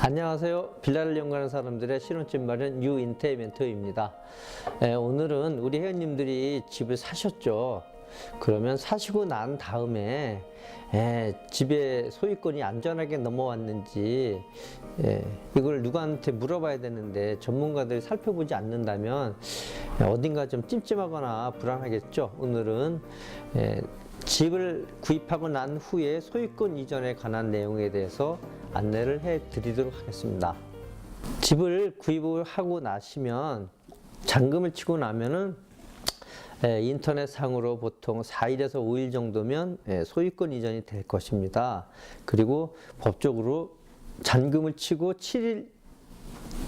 안녕하세요. 빌라를 연구하는 사람들의 신혼집 마련 유인태 멘토입니다. 에, 오늘은 우리 회원님들이 집을 사셨죠. 그러면 사시고 난 다음에 에, 집에 소유권이 안전하게 넘어왔는지 에, 이걸 누구한테 물어봐야 되는데 전문가들이 살펴보지 않는다면 에, 어딘가 좀 찜찜하거나 불안하겠죠. 오늘은 에, 집을 구입하고 난 후에 소유권 이전에 관한 내용에 대해서 안내를 해 드리도록 하겠습니다. 집을 구입을 하고 나시면 잔금을 치고 나면은 에, 인터넷상으로 보통 4일에서 5일 정도면 에, 소유권 이전이 될 것입니다. 그리고 법적으로 잔금을 치고 7일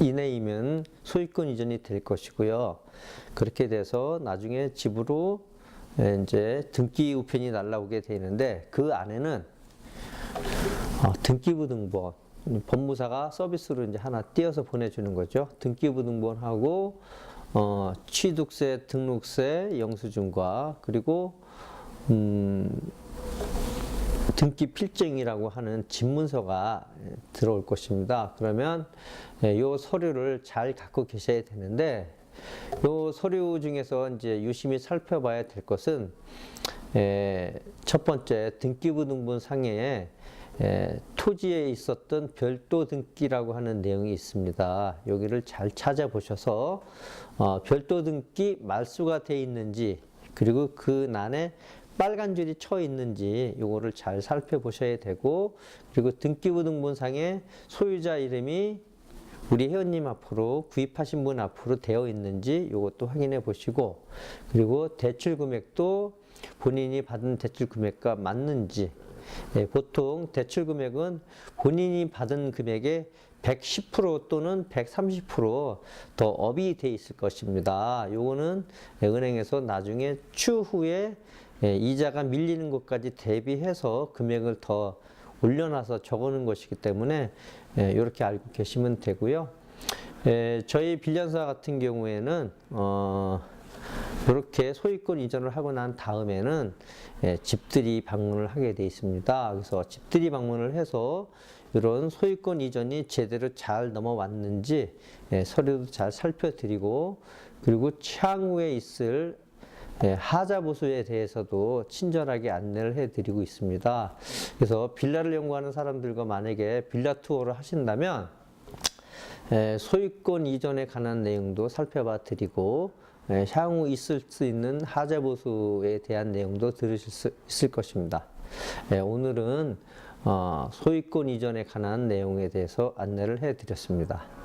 이내이면 소유권 이전이 될 것이고요. 그렇게 돼서 나중에 집으로 에, 이제 등기 우편이 날라오게 되는데 그 안에는 어, 등기부 등본 법무사가 서비스로 이제 하나 띄어서 보내주는 거죠. 등기부 등본하고 어, 취득세, 등록세, 영수증과 그리고 음, 등기 필증이라고 하는 집문서가 예, 들어올 것입니다. 그러면 이 서류를 잘 갖고 계셔야 되는데 이 서류 중에서 이제 유심히 살펴봐야 될 것은 에, 첫 번째 등기부 등본 상에 에, 토지에 있었던 별도 등기라고 하는 내용이 있습니다. 여기를 잘 찾아보셔서 어, 별도 등기 말수가 돼 있는지 그리고 그 난에 빨간 줄이 쳐 있는지 요거를 잘 살펴보셔야 되고 그리고 등기부 등본상에 소유자 이름이 우리 회원님 앞으로 구입하신 분 앞으로 되어 있는지 이것도 확인해 보시고 그리고 대출 금액도 본인이 받은 대출 금액과 맞는지 예, 보통 대출 금액은 본인이 받은 금액의 110% 또는 130%더 업이 돼 있을 것입니다. 요거는 은행에서 나중에 추후에 예, 이자가 밀리는 것까지 대비해서 금액을 더 올려놔서 적어놓은 것이기 때문에 예, 이렇게 알고 계시면 되고요. 예, 저희 빌려사 같은 경우에는 어, 이렇게 소유권 이전을 하고 난 다음에는 예, 집들이 방문을 하게 돼 있습니다. 그래서 집들이 방문을 해서 이런 소유권 이전이 제대로 잘 넘어왔는지 예, 서류도 잘 살펴드리고 그리고 향후에 있을 예, 하자 보수에 대해서도 친절하게 안내를 해드리고 있습니다. 그래서 빌라를 연구하는 사람들과 만약에 빌라 투어를 하신다면 에, 소유권 이전에 관한 내용도 살펴봐 드리고 에, 향후 있을 수 있는 하자 보수에 대한 내용도 들으실 수 있을 것입니다. 에, 오늘은 어, 소유권 이전에 관한 내용에 대해서 안내를 해 드렸습니다.